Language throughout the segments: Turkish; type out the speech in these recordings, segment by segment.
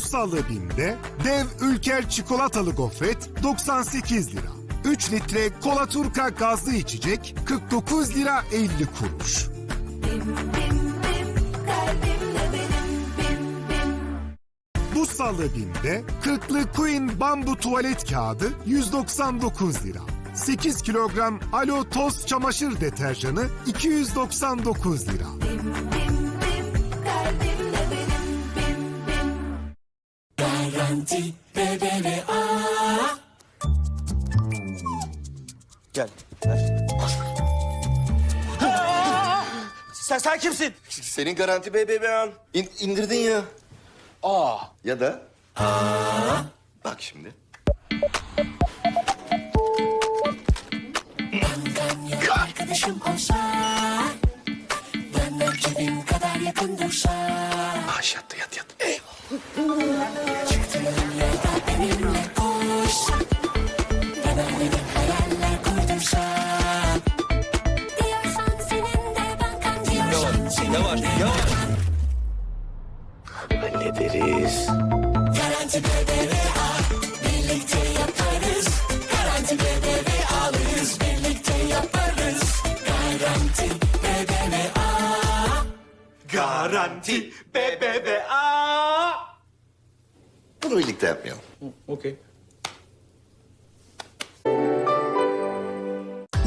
salı BİM'de dev ülker çikolatalı gofret 98 lira. 3 litre kola turka gazlı içecek 49 lira 50 kuruş. Bim bim bim kalbimle benim BİM'de 40'lı Queen bambu tuvalet kağıdı 199 lira. 8 kilogram alo toz çamaşır deterjanı 299 lira. bim bim Garanti BBVA Gel. Ver. Sen, sen kimsin? Senin garanti BBVA'n. İn, indirdin ya. Aa. Ya da... Bak şimdi. Arkadaşım olsa Benden cebim kadar yakın dursa Ah yattı yat yat. Çıktığım Hallederiz. Garanti BBVA Birlikte yaparız Garanti BBVA alırız Birlikte yaparız Garanti BBVA Garanti BBVA. Bunu birlikte yapmayalım. Okey.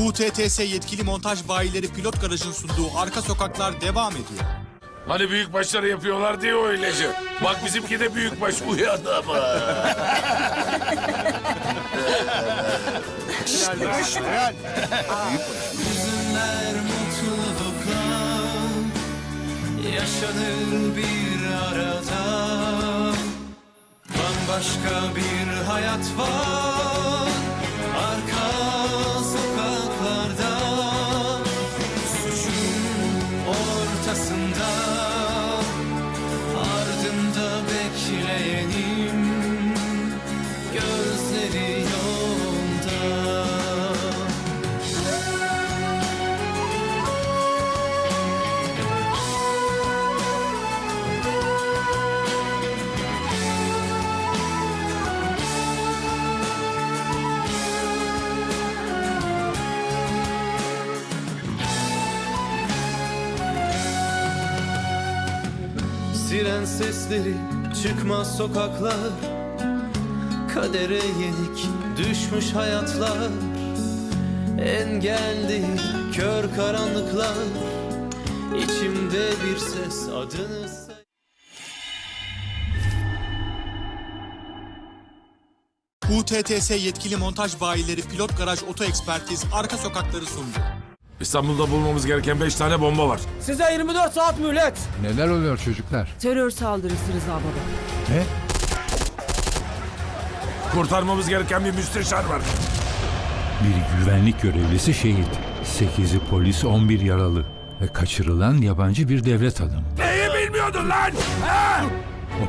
UTTS yetkili montaj bayileri pilot garajın sunduğu arka sokaklar devam ediyor. Hani büyük başları yapıyorlar diye öylece. Bak bizimki de büyük baş uyandı ama. Hüzünler mutlulukla yaşanır bir arada Bambaşka bir hayat var arka sokaklarda Suçun ortasında Siren sesleri çıkmaz sokaklar Kadere yenik düşmüş hayatlar. Engelli kör karanlıklar. İçimde bir ses adını UTTS yetkili montaj bayileri pilot garaj oto ekspertiz arka sokakları sundu. İstanbul'da bulmamız gereken beş tane bomba var. Size 24 saat mühlet. Neler oluyor çocuklar? Terör saldırısı Rıza Baba. Ne? Kurtarmamız gereken bir müsteşar var. Bir güvenlik görevlisi şehit. 8'i polis, 11 yaralı. Ve kaçırılan yabancı bir devlet adamı. Neyi bilmiyordun lan? Ha?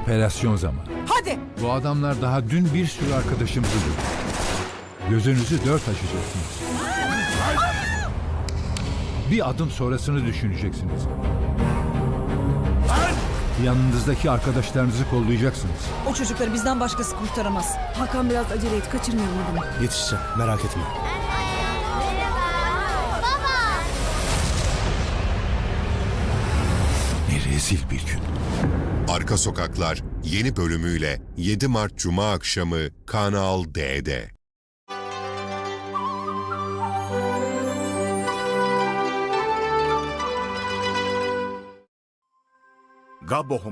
Operasyon zamanı. Hadi! Bu adamlar daha dün bir sürü arkadaşımızı dövdü. Gözünüzü dört açacaksınız. Bir adım sonrasını düşüneceksiniz. Yanınızdaki arkadaşlarınızı kollayacaksınız. O çocukları bizden başkası kurtaramaz. Hakan biraz acele et, kaçırmayalım adamı. Yetişeceğim merak etme. Ne rezil bir gün. Arka Sokaklar yeni bölümüyle 7 Mart Cuma akşamı Kanal D'de. Gabohom